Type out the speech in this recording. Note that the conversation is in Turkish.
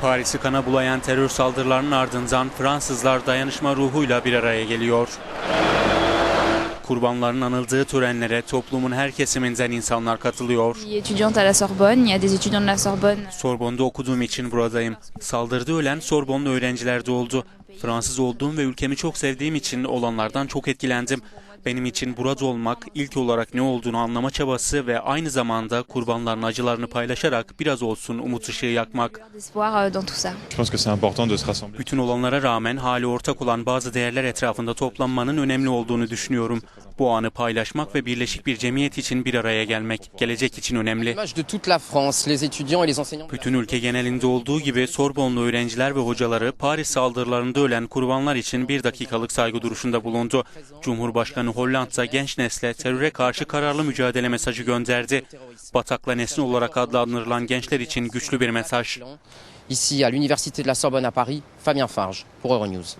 Paris'i kana bulayan terör saldırılarının ardından Fransızlar dayanışma ruhuyla bir araya geliyor. Kurbanların anıldığı törenlere toplumun her kesiminden insanlar katılıyor. Sorbon'da okuduğum için buradayım. Saldırıda ölen Sorbonlu öğrenciler de oldu. Fransız olduğum ve ülkemi çok sevdiğim için olanlardan çok etkilendim. Benim için burada olmak ilk olarak ne olduğunu anlama çabası ve aynı zamanda kurbanların acılarını paylaşarak biraz olsun umut ışığı yakmak. Euh. Bütün olanlara rağmen hali ortak olan bazı değerler etrafında toplanmanın önemli olduğunu düşünüyorum. Bu anı paylaşmak ve birleşik bir cemiyet için bir araya gelmek, gelecek için önemli. Bütün ülke genelinde olduğu gibi Sorbonlu öğrenciler ve hocaları Paris saldırılarında ölen kurbanlar için bir dakikalık saygı duruşunda bulundu. Cumhurbaşkanı Hollanda genç nesle teröre karşı kararlı mücadele mesajı gönderdi. Batakla nesli olarak adlandırılan gençler için güçlü bir mesaj. Ici à l'université de la Sorbonne à Paris, Fabien Farge pour Euronews.